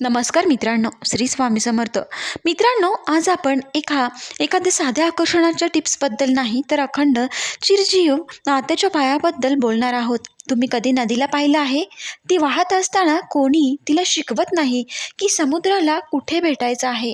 नमस्कार मित्रांनो श्री स्वामी समर्थ. मित्रांनो आज आपण एका एखाद्या साध्या आकर्षणाच्या टिप्सबद्दल नाही तर अखंड चिरजीव नात्याच्या पायाबद्दल बोलणार आहोत. तुम्ही कधी नदीला पाहिलं आहे? ती वाहत असताना कोणी तिला शिकवत नाही की समुद्राला कुठे भेटायचं आहे.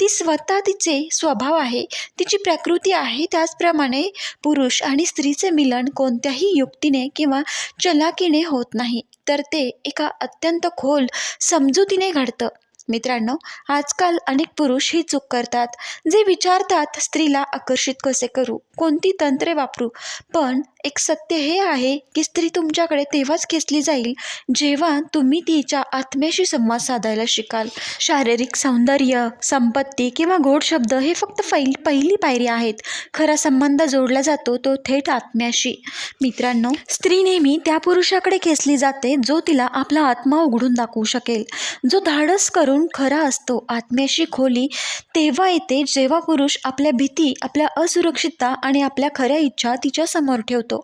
ती स्वतः तिचे स्वभाव आहे. तिची प्रकृती आहे. त्याचप्रमाणे पुरुष आणि स्त्रीचे मिलन कोणत्याही युक्तीने किंवा चलाकीने होत नाही. तर ते एका अत्यंत खोल समजुतीने घडतं. मित्रांनो आजकाल अनेक पुरुष ही चूक करतात. जे विचारतात स्त्रीला आकर्षित कसे करू? कोणती तंत्रे वापरू? पण एक सत्य हे आहे की स्त्री तुमच्याकडे तेव्हाच खेचली जाईल जेव्हा तुम्ही तिच्या आत्म्याशी संवाद साधायला शिकाल. शारीरिक सौंदर्य संपत्ती किंवा गोड शब्द हे फक्त फैल पहिली पायरी आहेत. खरा संबंध जोडला जातो तो थेट आत्म्याशी. मित्रांनो स्त्री नेहमी त्या पुरुषाकडे खेचली जाते जो तिला आपला आत्मा उघडून दाखवू शकेल. जो धाडस करून खरा असतो आत्म्याशी खोली तेव्हा येते जेव्हा पुरुष आपल्या भीती आपल्या असुरक्षितता आणि आपल्या खऱ्या इच्छा तिच्या समोर ठेवतो.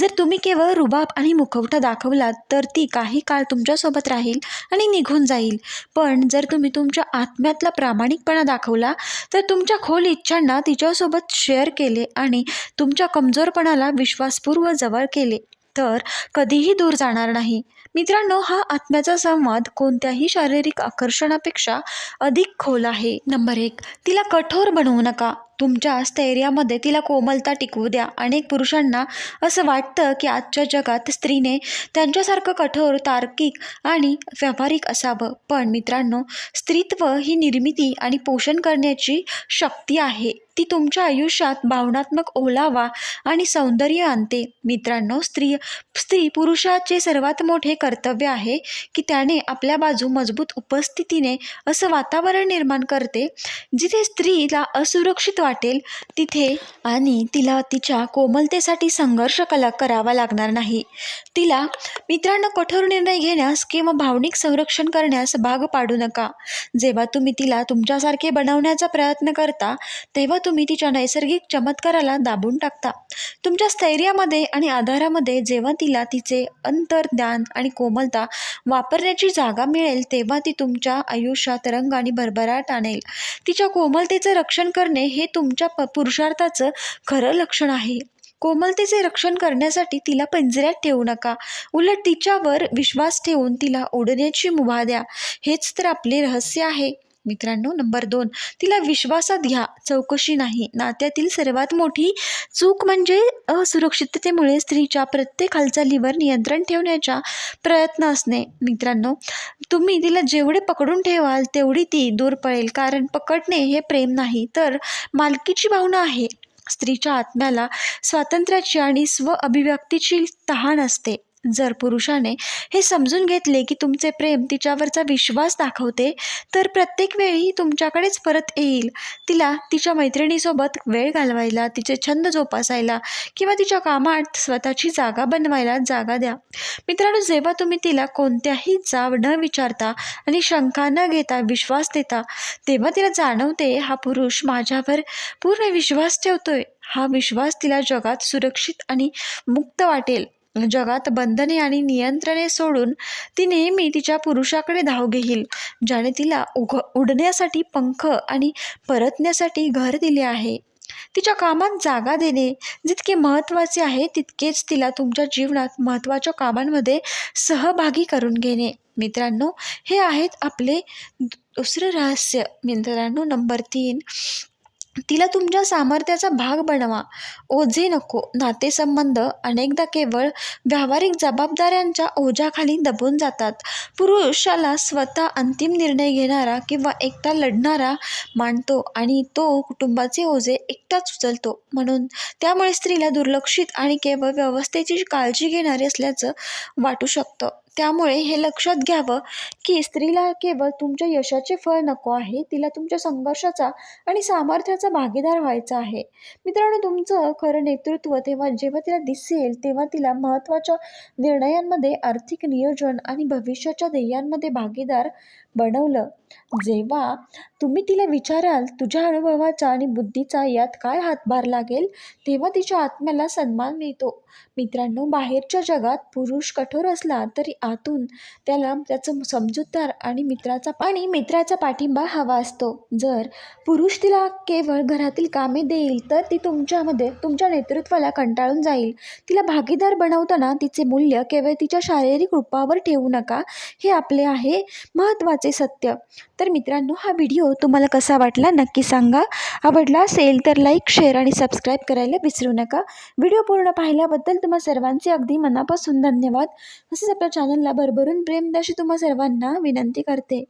जर तुम्ही केवळ रुबाब आणि मुखवटा दाखवलात तर ती काही काळ तुमच्यासोबत राहील आणि निघून जाईल. पण जर तुम्ही तुमच्या आत्म्यातला प्रामाणिकपणा दाखवला तर तुमच्या खोल इच्छांना तिच्यासोबत शेअर केले आणि तुमच्या कमजोरपणाला विश्वासपूर्व जवळ केले तर कधीही दूर जाणार नाही. मित्रांनो हा आत्म्याचा संवाद कोणत्याही शारीरिक आकर्षणापेक्षा अधिक खोल आहे. नंबर एक तिला कठोर बनवू नका. तुमच्या स्थैर्यामध्ये तिला कोमलता टिकवू द्या. अनेक पुरुषांना असं वाटतं की आजच्या जगात स्त्रीने त्यांच्यासारखं कठोर तार्किक आणि व्यावहारिक असावं. पण मित्रांनो स्त्रीत्व ही निर्मिती आणि पोषण करण्याची शक्ती आहे. ती तुमच्या आयुष्यात भावनात्मक ओलावा आणि सौंदर्य आणते. मित्रांनो स्त्री स्त्री पुरुषाचे सर्वात मोठे कर्तव्य आहे की त्याने आपल्या बाजू मजबूत उपस्थितीने असं वातावरण निर्माण करते जिथे स्त्रीला असुरक्षित वाटेल तिथे आणि तिला तिच्या कोमलतेसाठी संघर्ष कला करावा लागणार नाही. तिला मित्रांनो कठोर निर्णय घेण्यास किंवा भावनिक संरक्षण करण्यास भाग पाडू नका. जेव्हा तुम्ही तिला तुमच्यासारखे बनवण्याचा प्रयत्न करता तेव्हा तुम्ही तिच्या नैसर्गिक चमत्काराला दाबून टाकता. तुमच्या स्थैर्यामध्ये आणि आधारामध्ये जेव्हा तिला तिचे अंतर्ज्ञान आणि कोमलता वापरण्याची जागा मिळेल तेव्हा ती तुमच्या आयुष्यात रंग आणि भरभराट आणेल. तिच्या कोमलतेचं रक्षण करणे हे तुमच्या प पुरुषार्थाचं खरं लक्षण आहे. कोमलतेचे रक्षण करण्यासाठी तिला पिंजऱ्यात ठेवू नका. उलट तिच्यावर विश्वास ठेवून तिला ओढण्याची मुभा द्या. हेच तर आपले रहस्य आहे. मित्रांनो नंबर दोन. तिला विश्वासात घ्या. चौकशी नाही. नात्यातील सर्वात मोठी चूक म्हणजे असुरक्षिततेमुळे स्त्रीच्या प्रत्येक हालचालीवर नियंत्रण ठेवण्याचा प्रयत्न असणे. मित्रांनो तुम्ही तिला जेवढे पकडून ठेवाल तेवढी ती दूर पळेल कारण पकडणे हे प्रेम नाही तर मालकीची भावना आहे. स्त्रीच्या आत्म्याला स्वातंत्र्याची आणि स्व अभिव्यक्तीची तहान असते. जर पुरुषाने हे समजून घेतले की तुमचे प्रेम तिच्यावरचा विश्वास दाखवते तर प्रत्येक वेळी तुमच्याकडेच परत येईल. तिला तिच्या मैत्रिणीसोबत वेळ घालवायला तिचे छंद जोपासायला किंवा तिच्या कामात स्वतःची जागा बनवायला जागा द्या. मित्रांनो जेव्हा तुम्ही तिला कोणत्याही जाव न विचारता आणि शंका न घेता विश्वास देता तेव्हा तिला जाणवते हा पुरुष माझ्यावर पूर्ण विश्वास ठेवतोय. हा विश्वास तिला जगात सुरक्षित आणि मुक्त वाटेल. जगात बंधने आणि नियंत्रणे सोडून ती नेहमी तिच्या पुरुषाकडे धाव घेईल ज्याने तिला उघ उडण्यासाठी पंख आणि परतण्यासाठी घर दिले आहे. तिच्या कामात जागा देणे जितके महत्त्वाचे आहे तितकेच तिला तुमच्या जीवनात महत्त्वाच्या कामांमध्ये सहभागी करून घेणे. मित्रांनो हे आहेत आपले दुसरं रहस्य. मित्रांनो नंबर तीन. तिला तुमच्या सामर्थ्याचा भाग बनवा. ओझे नको. नातेसंबंध अनेकदा केवळ व्यावहारिक जबाबदाऱ्यांच्या ओझ्याखाली दबून जातात. पुरुषाला स्वतः अंतिम निर्णय घेणारा किंवा एकटा लढणारा मानतो आणि तो कुटुंबाचे ओझे एकटाच उचलतो. म्हणून त्यामुळे स्त्रीला दुर्लक्षित आणि केवळ व्यवस्थेची काळजी घेणारी असल्याचं वाटू शकतं. त्यामुळे हे लक्षात घ्यावं की स्त्रीला केवळ तुमच्या यशाचे फळ नको आहे तिला तुमच्या संघर्षाचा आणि सामर्थ्याचा भागीदार व्हायचा आहे. मित्रांनो तुमचं खरं नेतृत्व तेव्हा जेव्हा तिला दिसेल तेव्हा तिला महत्त्वाच्या निर्णयांमध्ये आर्थिक नियोजन आणि भविष्याच्या ध्येयांमध्ये भागीदार बनवलं. जेव्हा तुम्ही तिला विचाराल तुझ्या अनुभवाचा आणि बुद्धीचा यात काय हातभार लागेल? तेव्हा तिच्या आत्म्याला सन्मान मिळतो. मित्रांनो बाहेरच्या जगात पुरुष कठोर असला तरी आतून त्याला त्याचं समजूतदार आणि मित्राचा आणि मित्राचा पाठिंबा हवा असतो. जर पुरुष तिला केवळ घरातील कामे देईल तर ती तुमच्यामध्ये तुमच्या नेतृत्वाला कंटाळून जाईल. तिला भागीदार बनवताना तिचे मूल्य केवळ तिच्या शारीरिक रूपावर ठेवू नका. हे आपले आहे महत्त्वाचे सत्य. तर मित्रांनो हा व्हिडिओ तुम्हाला कसा वाटला नक्की सांगा. आवडला असेल तर लाईक शेअर आणि सबस्क्राईब करायला विसरू नका. व्हिडिओ पूर्ण पाहिल्याबद्दल तुम्हा सर्वांचे अगदी मनापासून धन्यवाद. तसेच आपल्या चॅनलला भरभरून प्रेमदाशी तुम्हा सर्वांना विनंती करते.